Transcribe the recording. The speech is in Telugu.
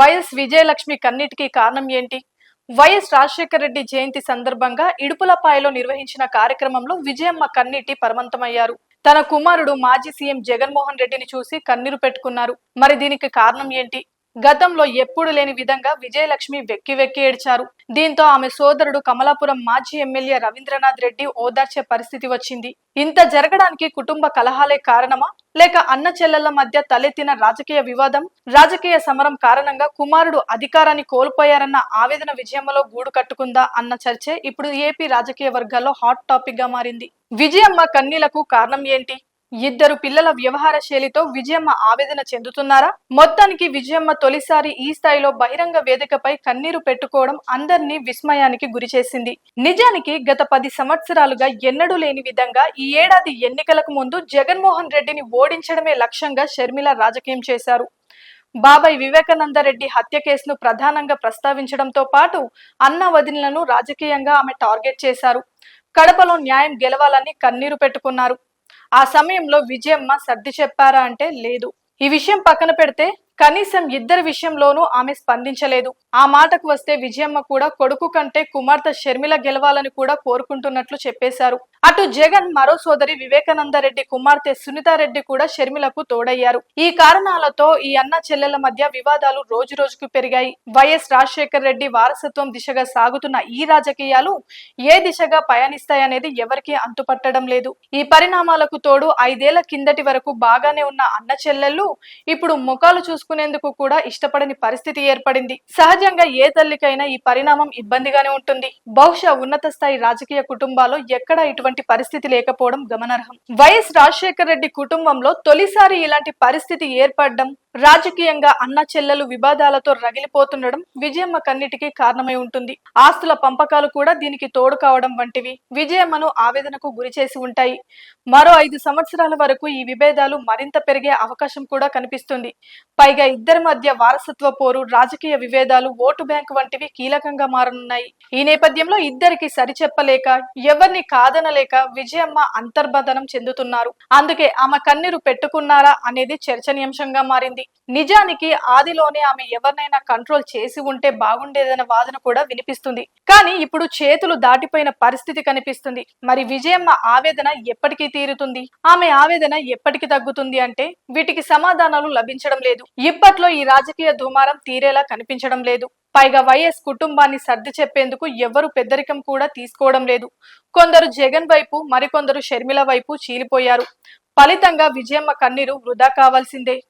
వైఎస్ విజయలక్ష్మి కన్నిటికి కారణం ఏంటి? వైఎస్ రాజశేఖర రెడ్డి జయంతి సందర్భంగా ఇడుపులపాయలో నిర్వహించిన కార్యక్రమంలో విజయమ్మ కన్నీటి పరమంతమయ్యారు తన కుమారుడు మాజీ సీఎం జగన్మోహన్ రెడ్డిని చూసి కన్నీరు పెట్టుకున్నారు. మరి దీనికి కారణం ఏంటి? గతంలో ఎప్పుడు లేని విధంగా విజయలక్ష్మి వెక్కి వెక్కి ఏడ్చారు. దీంతో ఆమె సోదరుడు కమలాపురం మాజీ ఎమ్మెల్యే రవీంద్రనాథ్ రెడ్డి ఓదార్చే పరిస్థితి వచ్చింది. ఇంత జరగడానికి కుటుంబ కలహాలే కారణమా? లేక అన్న చెల్లెళ్ళ మధ్య తలెత్తిన రాజకీయ వివాదం రాజకీయ సమరం కారణంగా కుమారుడు అధికారాన్ని కోల్పోయారన్న ఆవేదన విజయమ్మలో గూడు కట్టుకుందా అన్న చర్చే ఇప్పుడు ఏపీ రాజకీయ వర్గాల్లో హాట్ టాపిక్గా మారింది. విజయమ్మ కన్నీలకు కారణం ఏంటి? ఇద్దరు పిల్లల వ్యవహార శైలితో విజయమ్మ ఆవేదన చెందుతున్నారా? మొత్తానికి విజయమ్మ తొలిసారి ఈ స్థాయిలో బహిరంగ వేదికపై కన్నీరు పెట్టుకోవడం అందరినీ విస్మయానికి గురిచేసింది నిజానికి గత పది సంవత్సరాలుగా ఎన్నడూ లేని విధంగా ఈ ఏడాది ఎన్నికలకు ముందు జగన్మోహన్ రెడ్డిని ఓడించడమే లక్ష్యంగా షర్మిల రాజకీయం చేశారు. బాబాయ్ వివేకానంద రెడ్డి హత్య కేసును ప్రధానంగా ప్రస్తావించడంతో పాటు అన్న వదినలను రాజకీయంగా ఆమె టార్గెట్ చేశారు. కడపలో న్యాయం గెలవాలని కన్నీరు పెట్టుకున్నారు. ఆ సమయంలో విజయమ్మ సర్ది చెప్పారా అంటే లేదు. ఈ విషయం పక్కన పెడితే కనీసం ఇద్దరి విషయంలోనూ ఆమె స్పందించలేదు. ఆ మాటకు వస్తే విజయమ్మ కూడా కొడుకు కంటే కుమార్తె షర్మిల గెలవాలని కూడా కోరుకుంటున్నట్లు చెప్పేశారు. అటు జగన్ మరో సోదరి వివేకానంద రెడ్డి కుమార్తె సునీతారెడ్డి కూడా షర్మిలకు తోడయ్యారు. ఈ కారణాలతో ఈ అన్న చెల్లెల మధ్య వివాదాలు రోజు రోజుకు పెరిగాయి. వైఎస్ రాజశేఖర్ రెడ్డి వారసత్వం దిశగా సాగుతున్న ఈ రాజకీయాలు ఏ దిశగా పయనిస్తాయనేది ఎవరికీ అంతుపట్టడం లేదు. ఈ పరిణామాలకు తోడు ఐదేళ్ళ కిందటి వరకు బాగానే ఉన్న అన్న చెల్లెళ్ళు ఇప్పుడు ముఖాలు తీసుకునేందుకు కూడా ఇష్టపడని పరిస్థితి ఏర్పడింది. సహజంగా ఏ తల్లికైనా ఈ పరిణామం ఇబ్బందిగానే ఉంటుంది. బహుశా ఉన్నత స్థాయి రాజకీయ కుటుంబాల్లో ఎక్కడా ఇటువంటి పరిస్థితి లేకపోవడం గమనార్హం. వైఎస్ రాజశేఖర రెడ్డి కుటుంబంలో తొలిసారి ఇలాంటి పరిస్థితి ఏర్పడడం రాజకీయంగా అన్న చెల్లెలు వివాదాలతో రగిలిపోతుండడం విజయమ్మ కన్నిటికీ కారణమై ఉంటుంది. ఆస్తుల పంపకాలు కూడా దీనికి తోడు కావడం వంటివి విజయమ్మను ఆవేదనకు గురి చేసి ఉంటాయి. మరో ఐదు సంవత్సరాల వరకు ఈ విభేదాలు మరింత పెరిగే అవకాశం కూడా కనిపిస్తుంది. పైగా ఇద్దరి మధ్య వారసత్వ పోరు రాజకీయ విభేదాలు ఓటు బ్యాంక్ వంటివి కీలకంగా మారనున్నాయి. ఈ నేపథ్యంలో ఇద్దరికి సరిచెప్పలేక ఎవరిని కాదనలేక విజయమ్మ అంతర్బదనం చెందుతున్నారు. అందుకే ఆమె కన్నీరు పెట్టుకున్నారా అనేది చర్చనీయాంశంగా మారింది. నిజానికి ఆదిలోనే ఆమె ఎవరినైనా కంట్రోల్ చేసి ఉంటే బాగుండేదన్న వాదన కూడా వినిపిస్తుంది. కానీ ఇప్పుడు చేతులు దాటిపోయిన పరిస్థితి కనిపిస్తుంది. మరి విజయమ్మ ఆవేదన ఎప్పటికీ తీరుతుంది? ఆమె ఆవేదన ఎప్పటికి తగ్గుతుంది అంటే వీటికి సమాధానాలు లభించడం లేదు. ఇప్పట్లో ఈ రాజకీయ దుమారం తీరేలా కనిపించడం లేదు. పైగా వైఎస్ కుటుంబాన్ని సర్ది చెప్పేందుకు ఎవరు పెద్దరికం కూడా తీసుకోవడం లేదు. కొందరు జగన్ వైపు మరికొందరు షర్మిల వైపు చీలిపోయారు. ఫలితంగా విజయమ్మ కన్నీరు వృధా కావాల్సిందే.